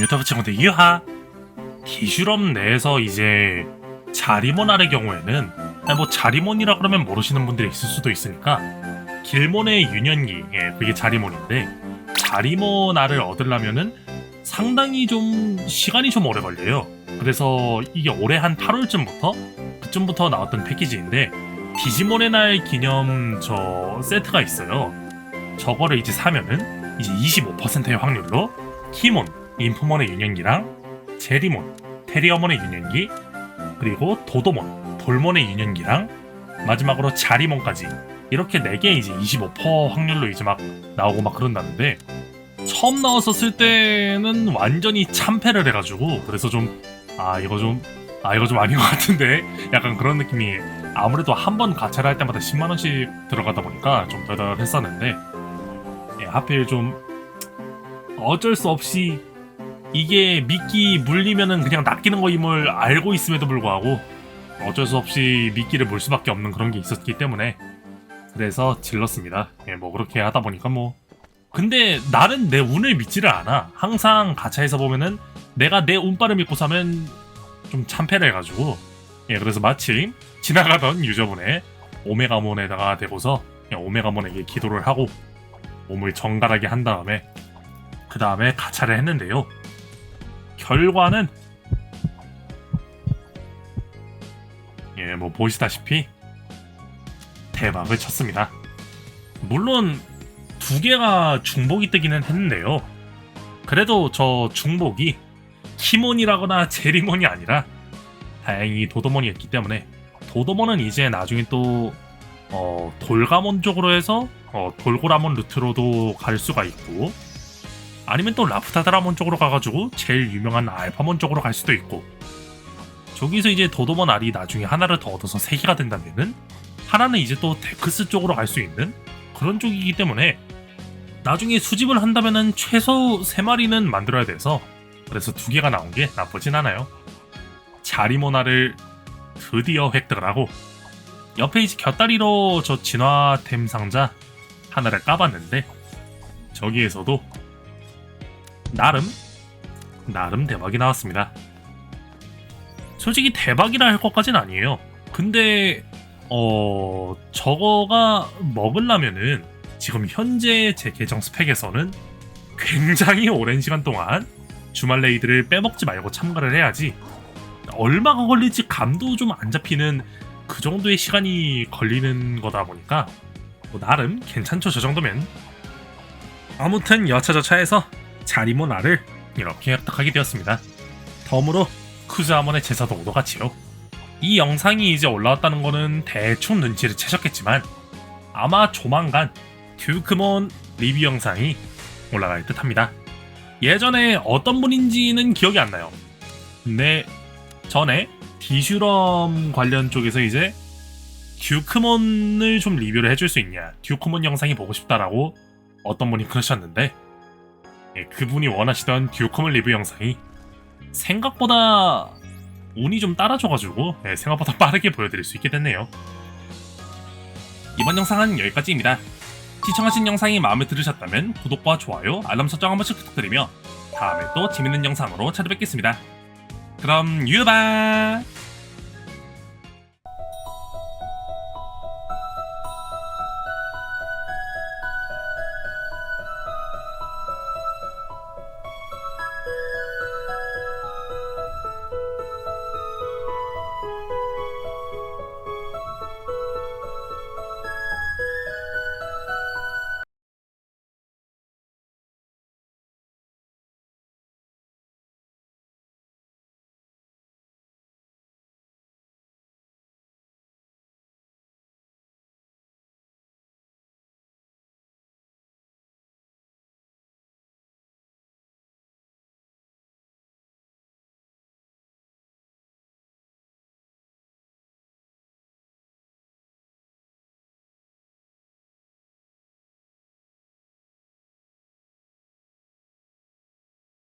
유튜브 친구들 유하! 디슈럼 내에서 이제 자리몬알의 경우에는 뭐 자리몬이라 그러면 모르시는 분들이 있을 수도 있으니까 길몬의 유년기 예, 그게 자리몬인데 자리몬 알을 얻으려면은 상당히 좀 시간이 좀 오래 걸려요. 그래서 이게 올해 한 8월쯤부터 그쯤부터 나왔던 패키지인데 디지몬의 날 기념 저 세트가 있어요. 저거를 이제 사면은 이제 25%의 확률로 키몬, 인프몬의 유년기랑 제리몬, 테리어몬의 유년기 그리고 도도몬, 돌몬의 유년기랑 마지막으로 자리몬까지 이렇게 4개 이제 25% 확률로 이제 막 나오고 막 그런다는데 처음 나왔었을 때는 완전히 참패를 해가지고 그래서 좀 아 이거 좀 아 이거 좀 아닌 것 같은데 약간 그런 느낌이 아무래도 한 번 가차를 할 때마다 10만 원씩 들어가다 보니까 좀 덜덜했었는데 예, 하필 좀 어쩔 수 없이 이게 미끼 물리면은 그냥 낚이는 거임을 알고 있음에도 불구하고 어쩔 수 없이 미끼를 물 수밖에 없는 그런 게 있었기 때문에 그래서 질렀습니다. 예, 뭐 그렇게 하다 보니까 뭐 근데 나는 내 운을 믿지를 않아. 항상 가차에서 보면은 내가 내 운빨을 믿고 사면 좀 참패를 해가지고 예 그래서 마침 지나가던 유저분의 오메가몬에다가 대고서 그냥 오메가몬에게 기도를 하고 몸을 정갈하게 한 다음에 그 다음에 가차를 했는데요. 결과는 예, 뭐 보시다시피 대박을 쳤습니다. 물론 두 개가 중복이 뜨기는 했는데요. 그래도 저 중복이 키몬이라거나 제리몬이 아니라 다행히 도도몬이었기 때문에 도도몬은 이제 나중에 또 어, 돌가몬 쪽으로 해서 어, 돌고라몬 루트로도 갈 수가 있고 아니면 또 라프타드라몬 쪽으로 가가지고 제일 유명한 알파몬 쪽으로 갈 수도 있고 저기서 이제 도도몬 알이 나중에 하나를 더 얻어서 세 개가 된다면은 하나는 이제 또 데크스 쪽으로 갈 수 있는 그런 쪽이기 때문에 나중에 수집을 한다면은 최소 세 마리는 만들어야 돼서 그래서 두 개가 나온 게 나쁘진 않아요. 자리모나를 드디어 획득을 하고 옆에 이제 곁다리로 저 진화템 상자 하나를 까봤는데 저기에서도 나름 나름 대박이 나왔습니다. 솔직히 대박이라 할 것까진 아니에요. 근데 어 저거가 먹으려면은 지금 현재 제 계정 스펙에서는 굉장히 오랜 시간 동안 주말 레이드를 빼먹지 말고 참가를 해야지 얼마가 걸릴지 감도 좀 안 잡히는 그 정도의 시간이 걸리는 거다 보니까 뭐 나름 괜찮죠 저 정도면 아무튼 여차저차해서 자리모나를 이렇게 획득하게 되었습니다. 덤으로 쿠즈아몬의 제사도 오도가치요. 이 영상이 이제 올라왔다는 거는 대충 눈치를 채셨겠지만 아마 조만간 듀크몬 리뷰 영상이 올라갈 듯 합니다. 예전에 어떤 분인지는 기억이 안 나요. 근데 전에 디슈럼 관련 쪽에서 이제 듀크몬을 좀 리뷰를 해줄 수 있냐 듀크몬 영상이 보고 싶다라고 어떤 분이 그러셨는데 예, 그분이 원하시던 듀크몬 리뷰 영상이 생각보다 운이 좀 따라줘가지고 예, 생각보다 빠르게 보여드릴 수 있게 됐네요. 이번 영상은 여기까지입니다. 시청하신 영상이 마음에 들으셨다면 구독과 좋아요 알람 설정 한 번씩 부탁드리며 다음에 또 재밌는 영상으로 찾아뵙겠습니다. 그럼 유바